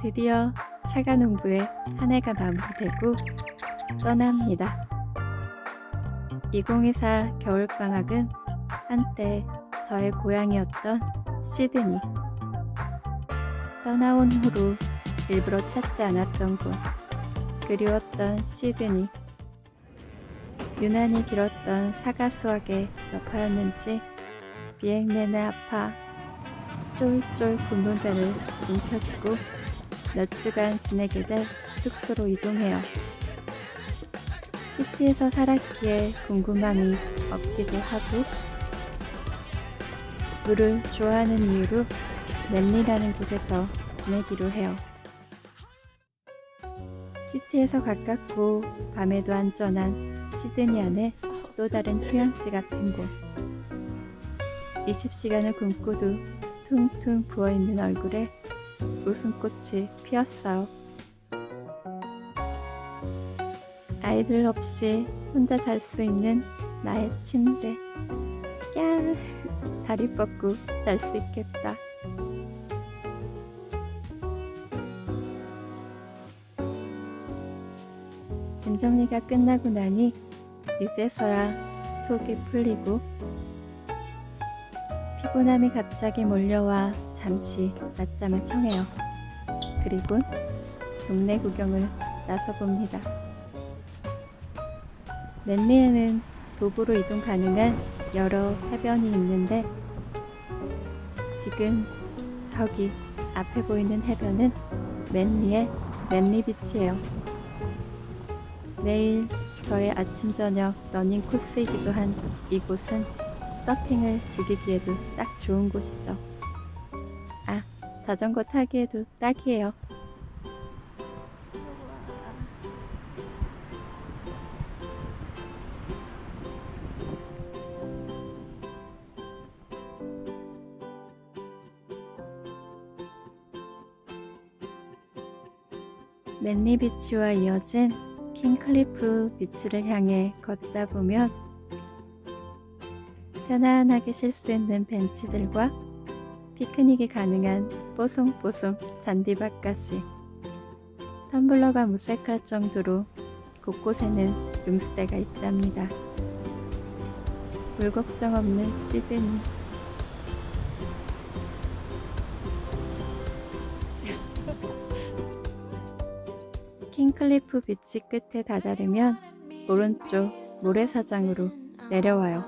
드디어 사과 농부의 한 해가 마무리되고 떠납니다. 2024 겨울방학은 한때 저의 고향이었던 시드니. 떠나온 후로 일부러 찾지 않았던 곳, 그리웠던 시드니. 유난히 길었던 사과 수확의 여파였는지 비행 내내 아파 쫄쫄 굶은 배를 움켜쥐고 몇 주간 지내게 될 숙소로 이동해요. 시티에서 살았기에 궁금함이 없기도 하고 물을 좋아하는 이유로 랜리라는 곳에서 지내기로 해요. 시티에서 가깝고 밤에도 안전한 시드니 안의 또 다른 휴양지 같은 곳. 20시간을 굶고도 퉁퉁 부어있는 얼굴에 웃음꽃이 피었어요. 아이들 없이 혼자 잘 수 있는 나의 침대. 야, 다리 뻗고 잘 수 있겠다. 짐 정리가 끝나고 나니 이제서야 속이 풀리고 피곤함이 갑자기 몰려와 잠시 낮잠을 청해요. 그리고 동네 구경을 나서봅니다. 랜리에는 도보로 이동 가능한 여러 해변이 있는데 지금 저기 앞에 보이는 해변은 맨리의 맨리 비치예요. 매일 저의 아침 저녁 러닝 코스이기도 한 이곳은 서핑을 즐기기에도 딱 좋은 곳이죠. 아, 자전거 타기에도 딱이에요. 맨리 비치와 이어진 킹클리프 비치를 향해 걷다 보면 편안하게 쉴 수 있는 벤치들과 피크닉이 가능한 뽀송뽀송 잔디밭까지 텀블러가 무색할 정도로 곳곳에는 음수대가 있답니다. 물 걱정 없는 시드니 킹클리프 비치 끝에 다다르면 오른쪽 모래사장으로 내려와요.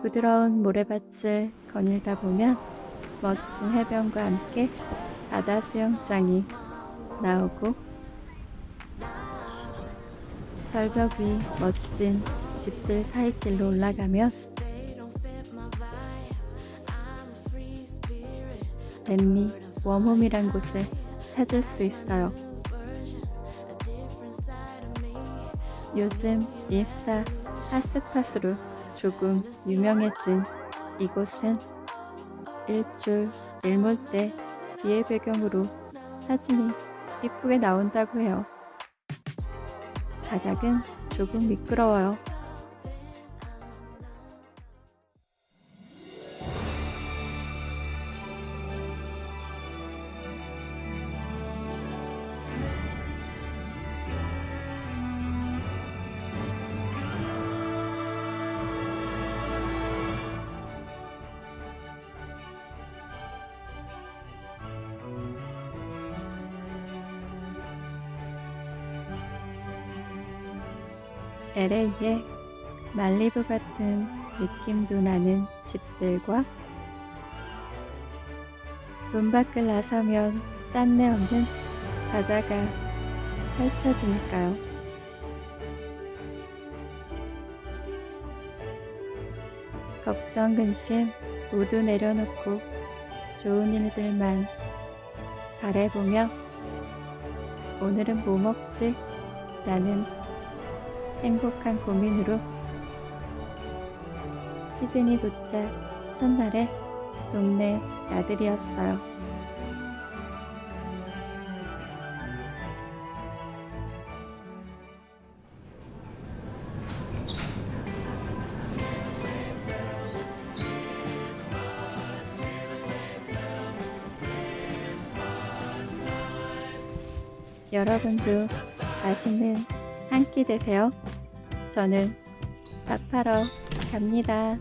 부드러운 모래밭을 거닐다 보면 멋진 해변과 함께 바다 수영장이 나오고 절벽 위 멋진 집들 사이길로 올라가면 랜리 웜홈이란 곳을 찾을 수 있어요. 요즘 인스타 핫스팟으로 조금 유명해진 이곳은 일출, 일몰 때 비의 배경으로 사진이 이쁘게 나온다고 해요. 바닥은 조금 미끄러워요. LA의 말리부 같은 느낌도 나는 집들과 문 밖을 나서면 짠내 없는 바다가 펼쳐지니까요. 걱정, 근심 모두 내려놓고 좋은 일들만 바래보며 오늘은 뭐 먹지? 라는 행복한 고민으로 시드니 도착 첫날의 동네 나들이였어요. 여러분도 맛있는 한 끼 되세요. 저는 밥 하러 갑니다.